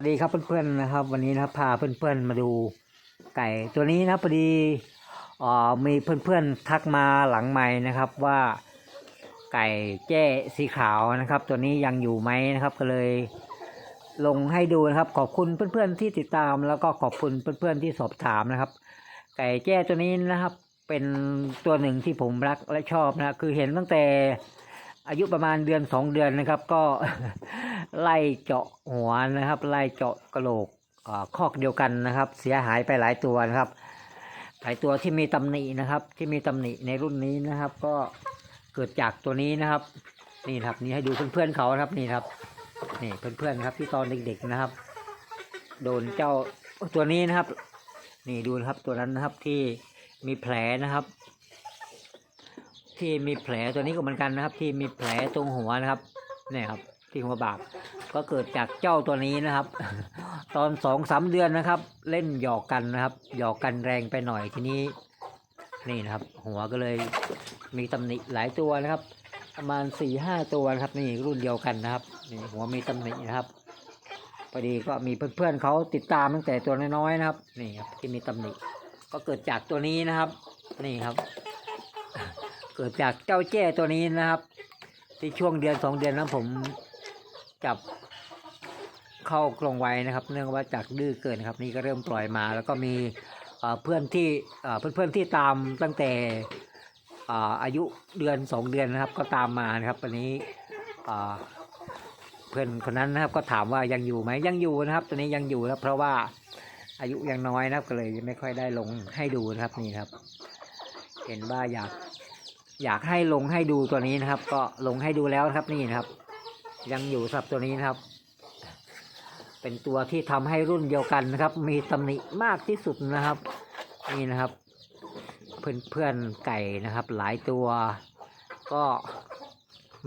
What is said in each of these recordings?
สวัสดีครับเพื่อนๆนะครับ วันนี้นะครับพาเพื่อนๆมาดูไก่ตัวนี้นะครับพอดีเอ่อมีเพื่อนๆทักมาหลังไม้นะครับว่าไก่แจ้สีขาวนะครับ ตัวนี้ยังอยู่ไหมนะครับ ก็เลยลงให้ดูนะครับ ขอบคุณเพื่อนๆที่ติดตาม แล้วก็ขอบคุณเพื่อนๆที่สอบถามนะครับ ไก่แจ้ตัวนี้นะครับ เป็นตัวหนึ่งที่ผมรักและชอบนะคือเห็นตั้งแต่ อายุประมาณเดือนสองเดือนนะครับ ก็ไล่เจาะหัวนะครับ ไล่เจาะกระโหลกคอกเดียวกันนะครับ เสียหายไปหลายตัวนะครับหลายตัวที่มีตำหนินะครับ ที่มีตำหนิในรุ่นนี้นะครับ ก็เกิดจากตัวนี้นะครับ นี่ครับนี่ให้ดูเพื่อนๆเขาครับนี่ครับนี่เพื่อนๆครับที่ตอนเด็กๆนะครับ โดนเจ้าตัวนี้นะครับ นี่ดูนะครับตัวนั้นนะครับที่มีแผลนะครับ ที่มีแผลตัวนี้ก็เหมือนกันนะครับ ที่มีแผลตรงหัวนะครับเนี่ยครับ ที่หัวบากก็เกิดจากเจ้าตัวนี้นะครับ ตอนสองสามเดือนนะครับ เล่นหยอกกันนะครับ หยอกกันแรงไปหน่อยทีนี้ นี่นะครับ หัวก็เลยมีตำหนิหลายตัวนะครับ ประมาณสี่ห้าตัวนะครับนี่รุ่นเดียวกันนะครับนี่หัวมีตำหนินะครับพอดีก็มีเพื่อนๆเขาติดตามตั้งแต่ตัวน้อยๆนะครับนี่ครับที่มีตำหนิก็เกิดจากตัวนี้นะครับ นี่ครับ เกิดจากเจ้าแจ้ตัวนี้นะครับ ที่ช่วงเดือนสองเดือนนั้นผมจับเข้ากรงไว้นะครับ เนื่องว่าจากดื้อเกินครับ นี่ก็เริ่มปล่อยมา แล้วก็มีเพื่อนที่เอ่อเพื่อนๆที่ตามตั้งแต่อายุเดือนสองเดือนนะครับ ก็ตามมานะครับวันนี้เพื่อนคนนั้นนะครับก็ถามว่ายังอยู่ไหมยังอยู่นะครับตัวนี้ยังอยู่นะครับเพราะว่าอายุยังน้อยนะครับก็เลยไม่ค่อยได้ลงให้ดูนะครับนี่ครับ เห็นว่าอยาก อยากให้ลงให้ดูตัวนี้นะครับ ก็ลงให้ดูแล้วครับนี่นะครับ ยังอยู่สับตัวนี้นะครับ เป็นตัวที่ทำให้รุ่นเดียวกันนะครับ มีตำหนิมากที่สุดนะครับ นี่นะครับ เพื่อนเพื่อนๆไก่นะครับ หลายตัว ก็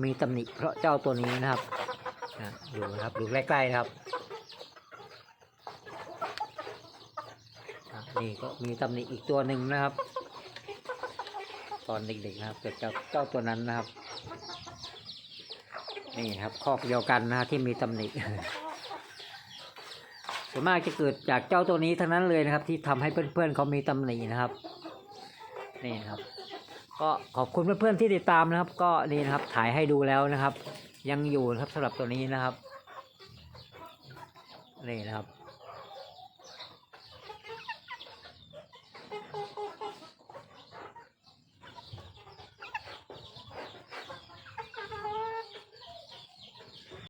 มีตำหนิเพราะเจ้าตัวนี้นะครับดูนะครับดูใกล้ๆนะครับนี่ก็มีตำหนิอีกตัวหนึ่งนะครับ ตอนเด็กๆนะครับเกิดจากเจ้าตัวนั้นนะครับ นี่ครับคอกเดียวกันนะฮะที่มีตำหนิส่วนมากจะเกิดจากเจ้าตัวนี้ทั้งนั้นเลยนะครับ ที่ทำให้เพื่อนๆเขามีตำหนินะครับ นี่นะครับ ก็ขอบคุณเพื่อนๆที่ติดตามนะครับ ก็นี่นะครับถ่ายให้ดูแล้วนะครับ ยังอยู่นะครับสำหรับตัวนี้นะครับ นี่นะครับ